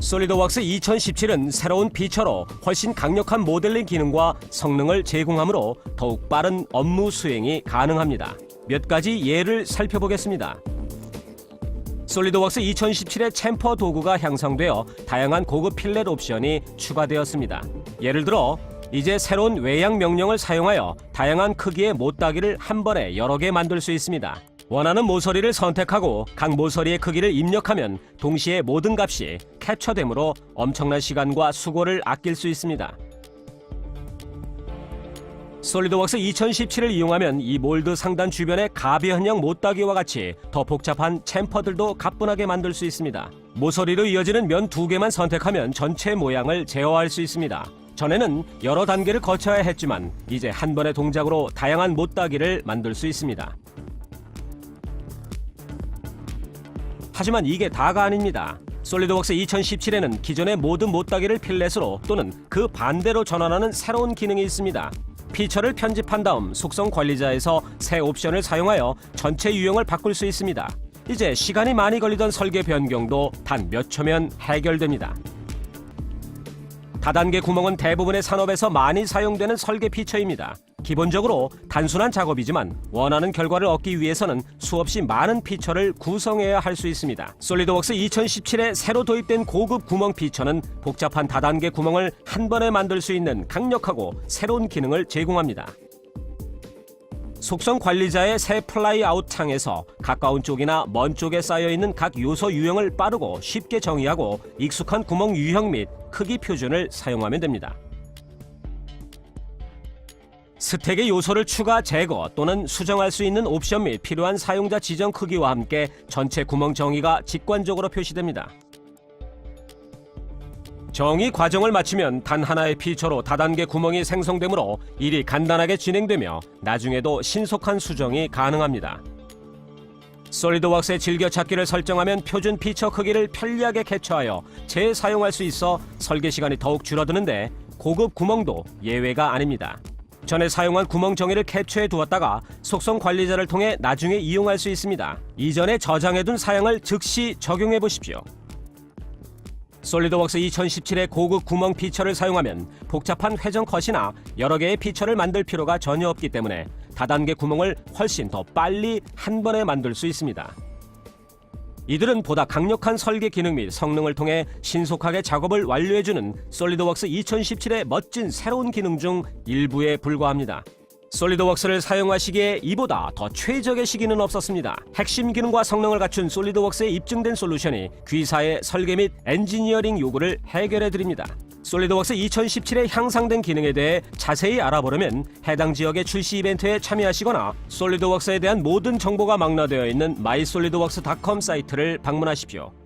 솔리드웍스 2017은 새로운 피처로 훨씬 강력한 모델링 기능과 성능을 제공하므로 더욱 빠른 업무 수행이 가능합니다. 몇 가지 예를 살펴보겠습니다. 솔리드웍스 2017의 챔퍼 도구가 향상되어 다양한 고급 필렛 옵션이 추가되었습니다. 예를 들어 이제 새로운 외양 명령을 사용하여 다양한 크기의 못따기를 한 번에 여러 개 만들 수 있습니다. 원하는 모서리를 선택하고 각 모서리의 크기를 입력하면 동시에 모든 값이 캡처되므로 엄청난 시간과 수고를 아낄 수 있습니다. 솔리드웍스 2017을 이용하면 이 몰드 상단 주변의 가변형 못따기와 같이 더 복잡한 챔퍼들도 가뿐하게 만들 수 있습니다. 모서리로 이어지는 면 두 개만 선택하면 전체 모양을 제어할 수 있습니다. 전에는 여러 단계를 거쳐야 했지만 이제 한 번의 동작으로 다양한 못따기를 만들 수 있습니다. 하지만 이게 다가 아닙니다. 솔리드웍스 2017에는 기존의 모든 못따기를 필렛으로 또는 그 반대로 전환하는 새로운 기능이 있습니다. 피처를 편집한 다음 속성 관리자에서 새 옵션을 사용하여 전체 유형을 바꿀 수 있습니다. 이제 시간이 많이 걸리던 설계 변경도 단 몇 초면 해결됩니다. 다단계 구멍은 대부분의 산업에서 많이 사용되는 설계 피처입니다. 기본적으로 단순한 작업이지만 원하는 결과를 얻기 위해서는 수없이 많은 피처를 구성해야 할 수 있습니다. 솔리드웍스 2017에 새로 도입된 고급 구멍 피처는 복잡한 다단계 구멍을 한 번에 만들 수 있는 강력하고 새로운 기능을 제공합니다. 속성 관리자의 새 플라이 아웃 창에서 가까운 쪽이나 먼 쪽에 쌓여 있는 각 요소 유형을 빠르고 쉽게 정의하고 익숙한 구멍 유형 및 크기 표준을 사용하면 됩니다. 스택의 요소를 추가 제거 또는 수정할 수 있는 옵션 및 필요한 사용자 지정 크기와 함께 전체 구멍 정의가 직관적으로 표시됩니다. 정의 과정을 마치면 단 하나의 피처로 다단계 구멍이 생성되므로 일이 간단하게 진행되며 나중에도 신속한 수정이 가능합니다. 솔리드웍스의 즐겨찾기를 설정하면 표준 피처 크기를 편리하게 캡처하여 재사용할 수 있어 설계 시간이 더욱 줄어드는데 고급 구멍도 예외가 아닙니다. 전에 사용한 구멍 정의를 캡처해 두었다가 속성 관리자를 통해 나중에 이용할 수 있습니다. 이전에 저장해둔 사양을 즉시 적용해 보십시오. 솔리드웍스 2017의 고급 구멍 피처를 사용하면 복잡한 회전 컷이나 여러 개의 피처를 만들 필요가 전혀 없기 때문에 다단계 구멍을 훨씬 더 빨리 한 번에 만들 수 있습니다. 이들은 보다 강력한 설계 기능 및 성능을 통해 신속하게 작업을 완료해주는 솔리드웍스 2017의 멋진 새로운 기능 중 일부에 불과합니다. 솔리드웍스를 사용하시기에 이보다 더 최적의 시기는 없었습니다. 핵심 기능과 성능을 갖춘 솔리드웍스에 입증된 솔루션이 귀사의 설계 및 엔지니어링 요구를 해결해 드립니다. 솔리드웍스 2017의 향상된 기능에 대해 자세히 알아보려면 해당 지역의 출시 이벤트에 참여하시거나 솔리드웍스에 대한 모든 정보가 망라되어 있는 mysolidworks.com 사이트를 방문하십시오.